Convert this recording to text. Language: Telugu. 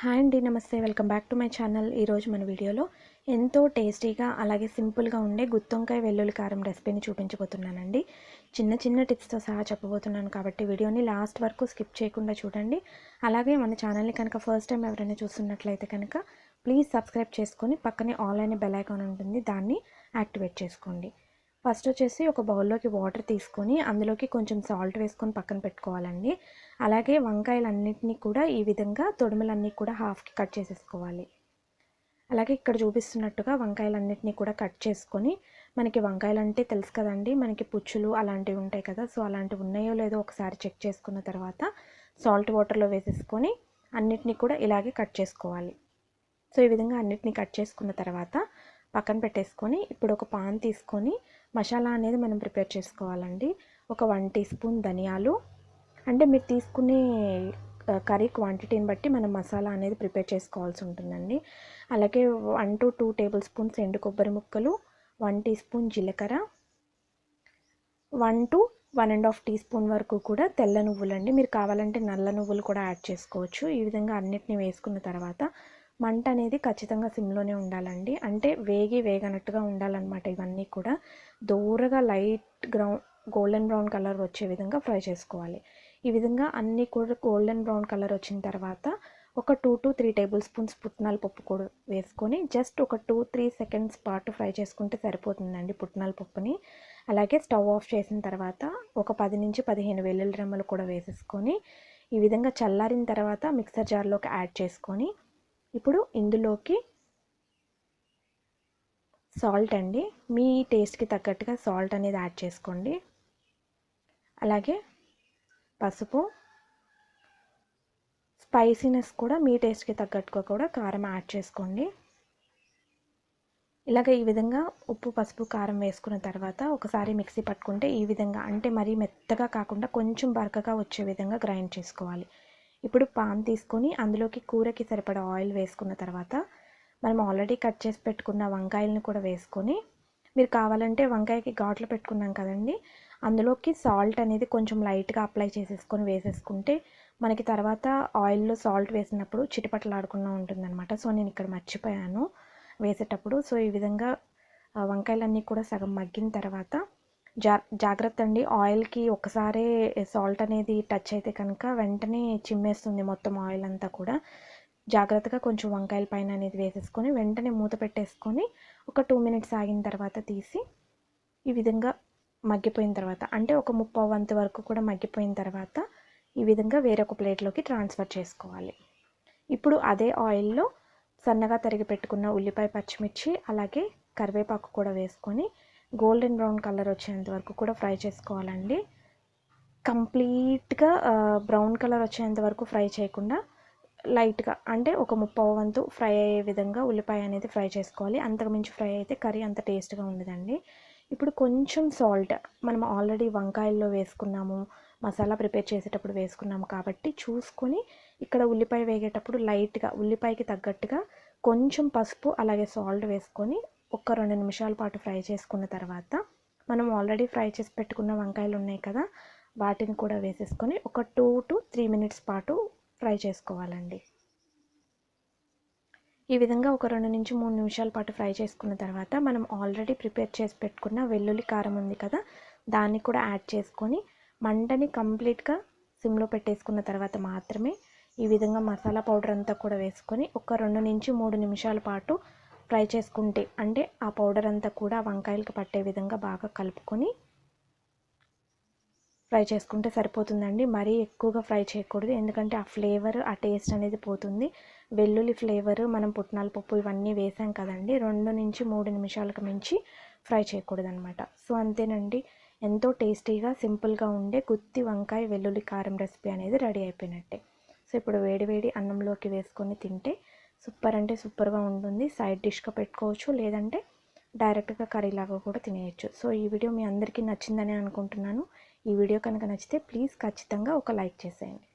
హాయ్ అండి నమస్తే. Welcome back to my channel. ఈరోజు మన వీడియోలో ఎంతో టేస్టీగా అలాగే సింపుల్గా ఉండే గుత్తొంకాయ వెల్లుల్లి కారం రెసిపీని చూపించబోతున్నానండి. చిన్న చిన్న టిప్స్తో సహా చెప్పబోతున్నాను కాబట్టి వీడియోని లాస్ట్ వరకు స్కిప్ చేయకుండా చూడండి. అలాగే మన ఛానల్ని కనుక ఫస్ట్ టైం ఎవరైనా చూస్తున్నట్లయితే కనుక ప్లీజ్ సబ్స్క్రైబ్ చేసుకొని పక్కనే ఆల్ అనే బెల్ ఐకాన్ ఉంటుంది దాన్ని యాక్టివేట్ చేసుకోండి. ఫస్ట్ వచ్చేసి ఒక బౌల్లోకి వాటర్ తీసుకొని అందులోకి కొంచెం సాల్ట్ వేసుకొని పక్కన పెట్టుకోవాలండి. అలాగే వంకాయలన్నింటినీ కూడా ఈ విధంగా తొడుములన్నీ కూడా హాఫ్కి కట్ చేసేసుకోవాలి. అలాగే ఇక్కడ చూపిస్తున్నట్టుగా వంకాయలన్నింటినీ కూడా కట్ చేసుకొని మనకి వంకాయలు అంటే తెలుసు కదండి మనకి పుచ్చులు అలాంటివి ఉంటాయి కదా సో అలాంటివి ఉన్నాయో లేదో ఒకసారి చెక్ చేసుకున్న తర్వాత సాల్ట్ వాటర్లో వేసేసుకొని అన్నిటినీ కూడా ఇలాగే కట్ చేసుకోవాలి. సో ఈ విధంగా అన్నిటినీ కట్ చేసుకున్న తర్వాత పక్కన పెట్టేసుకొని ఇప్పుడు ఒక పాన్ తీసుకొని మసాలా అనేది మనం ప్రిపేర్ చేసుకోవాలండి. ఒక వన్ టీ స్పూన్ ధనియాలు. అంటే మీరు తీసుకునే కర్రీ క్వాంటిటీని బట్టి మనం మసాలా అనేది ప్రిపేర్ చేసుకోవాల్సి ఉంటుందండి. అలాగే one to two tablespoons ఎండు కొబ్బరి ముక్కలు వన్ టీ స్పూన్ జీలకర్ర one to one and half teaspoon వరకు కూడా తెల్ల నువ్వులండి. మీరు కావాలంటే నల్ల నువ్వులు కూడా యాడ్ చేసుకోవచ్చు. ఈ విధంగా అన్నిటిని వేసుకున్న తర్వాత మంట అనేది ఖచ్చితంగా సిమ్లోనే ఉండాలండి. అంటే వేగి వేగనట్టుగా ఉండాలన్నమాట ఇవన్నీ కూడా. దూరగా light ground golden brown colour వచ్చే విధంగా ఫ్రై చేసుకోవాలి. ఈ విధంగా అన్నీ కూడా గోల్డెన్ బ్రౌన్ కలర్ వచ్చిన తర్వాత ఒక two to three tablespoons పుట్నాల పప్పు కూడా వేసుకొని జస్ట్ ఒక టూ త్రీ సెకండ్స్ పాటు ఫ్రై చేసుకుంటే సరిపోతుందండి పుట్నాల పప్పుని. అలాగే స్టవ్ ఆఫ్ చేసిన తర్వాత ఒక పది నుంచి పదిహేను వెల్లుల్లి రెమ్మలు కూడా వేసేసుకొని ఈ విధంగా చల్లారిన తర్వాత మిక్సర్ జార్లోకి యాడ్ చేసుకొని ఇప్పుడు ఇందులోకి సాల్ట్ అండి. మీ టేస్ట్కి తగ్గట్టుగా సాల్ట్ అనేది యాడ్ చేసుకోండి. అలాగే పసుపు స్పైసీనెస్ కూడా మీ టేస్ట్కి తగ్గట్టుగా కూడా కారం యాడ్ చేసుకోండి. ఇలాగ ఈ విధంగా ఉప్పు పసుపు కారం వేసుకున్న తర్వాత ఒకసారి మిక్సీ పట్టుకుంటే ఈ విధంగా అంటే మరీ మెత్తగా కాకుండా కొంచెం బరకగా వచ్చే విధంగా గ్రైండ్ చేసుకోవాలి. ఇప్పుడు పాన్ తీసుకొని అందులోకి కూరకి సరిపడా ఆయిల్ వేసుకున్న తర్వాత మనం ఆల్రెడీ కట్ చేసి పెట్టుకున్న వంకాయలను కూడా వేసుకొని మీరు కావాలంటే వంకాయకి ఘాట్లు పెట్టుకున్నాం కదండి అందులోకి సాల్ట్ అనేది కొంచెం లైట్గా అప్లై చేసేసుకొని వేసేసుకుంటే మనకి తర్వాత ఆయిల్లో సాల్ట్ వేసినప్పుడు చిటిపట్లాడకుండా ఉంటుందన్నమాట. సో నేను ఇక్కడ మర్చిపోయాను వేసేటప్పుడు. సో ఈ విధంగా వంకాయలన్నీ కూడా సగం మగ్గిన తర్వాత జా జాగ్రత్త అండి. ఆయిల్కి ఒకసారి సాల్ట్ అనేది టచ్ అయితే కనుక వెంటనే చిమ్మేస్తుంది మొత్తం ఆయిల్ అంతా కూడా. జాగ్రత్తగా కొంచెం వంకాయల పైన అనేది వేసేసుకొని వెంటనే మూత పెట్టేసుకొని ఒక టూ మినిట్స్ ఆగిన తర్వాత తీసి ఈ విధంగా మగ్గిపోయిన తర్వాత అంటే ఒక ముప్పై వంతు వరకు కూడా మగ్గిపోయిన తర్వాత ఈ విధంగా వేరొక ప్లేట్లోకి ట్రాన్స్ఫర్ చేసుకోవాలి. ఇప్పుడు అదే ఆయిల్లో సన్నగా తరిగి పెట్టుకున్న ఉల్లిపాయ పచ్చిమిర్చి అలాగే కరివేపాకు కూడా వేసుకొని గోల్డెన్ బ్రౌన్ కలర్ వచ్చేంత వరకు కూడా ఫ్రై చేసుకోవాలండి. కంప్లీట్గా బ్రౌన్ కలర్ వచ్చేంత వరకు ఫ్రై చేయకుండా లైట్గా అంటే ఒక ముప్పై వంతు ఫ్రై అయ్యే విధంగా ఉల్లిపాయ అనేది ఫ్రై చేసుకోవాలి. అంతకుమించి ఫ్రై అయితే కర్రీ అంత టేస్ట్గా ఉండదండి. ఇప్పుడు కొంచెం సాల్ట్ మనం ఆల్రెడీ వంకాయల్లో వేసుకున్నాము మసాలా ప్రిపేర్ చేసేటప్పుడు వేసుకున్నాము కాబట్టి చూసుకొని ఇక్కడ ఉల్లిపాయ వేగేటప్పుడు లైట్గా ఉల్లిపాయకి తగ్గట్టుగా కొంచెం పసుపు అలాగే సాల్ట్ వేసుకొని ఒక రెండు నిమిషాల పాటు ఫ్రై చేసుకున్న తర్వాత మనం ఆల్రెడీ ఫ్రై చేసి పెట్టుకున్న వంకాయలు ఉన్నాయి కదా వాటిని కూడా వేసేసుకొని ఒక టూ టు త్రీ మినిట్స్ పాటు ఫ్రై చేసుకోవాలండి. ఈ విధంగా ఒక రెండు నుంచి మూడు నిమిషాల పాటు ఫ్రై చేసుకున్న తర్వాత మనం ఆల్రెడీ ప్రిపేర్ చేసి పెట్టుకున్న వెల్లుల్లి కారం ఉంది కదా దాన్ని కూడా యాడ్ చేసుకొని మంటని కంప్లీట్గా సిమ్లో పెట్టేసుకున్న తర్వాత మాత్రమే ఈ విధంగా మసాలా పౌడర్ అంతా కూడా వేసుకొని ఒక రెండు నుంచి మూడు నిమిషాల పాటు ఫ్రై చేసుకుంటే అంటే ఆ పౌడర్ అంతా కూడా వంకాయలకు పట్టే విధంగా బాగా కలుపుకొని ఫ్రై చేసుకుంటే సరిపోతుందండి. మరీ ఎక్కువగా ఫ్రై చేయకూడదు. ఎందుకంటే ఆ ఫ్లేవర్ ఆ టేస్ట్ అనేది పోతుంది. వెల్లుల్లి ఫ్లేవర్ మనం పుట్నాల పప్పు ఇవన్నీ వేసాం కదండి. రెండు నుంచి మూడు నిమిషాలకు మించి ఫ్రై చేయకూడదు అనమాట సో అంతేనండి. ఎంతో టేస్టీగా సింపుల్గా ఉండే గుత్తి వంకాయ వెల్లుల్లి కారం రెసిపీ అనేది రెడీ అయిపోయినట్టే. సో ఇప్పుడు వేడివేడి అన్నంలోకి వేసుకొని తింటే సూపర్ అంటే సూపర్గా ఉంటుంది. సైడ్ డిష్గా పెట్టుకోవచ్చు. లేదంటే డైరెక్ట్గా కర్రీలాగా కూడా తినేయచ్చు. సో ఈ వీడియో మీ అందరికీ నచ్చిందని అనుకుంటున్నాను. ఈ వీడియో కనుక నచ్చితే ప్లీజ్ ఖచ్చితంగా ఒక లైక్ చేసేయండి.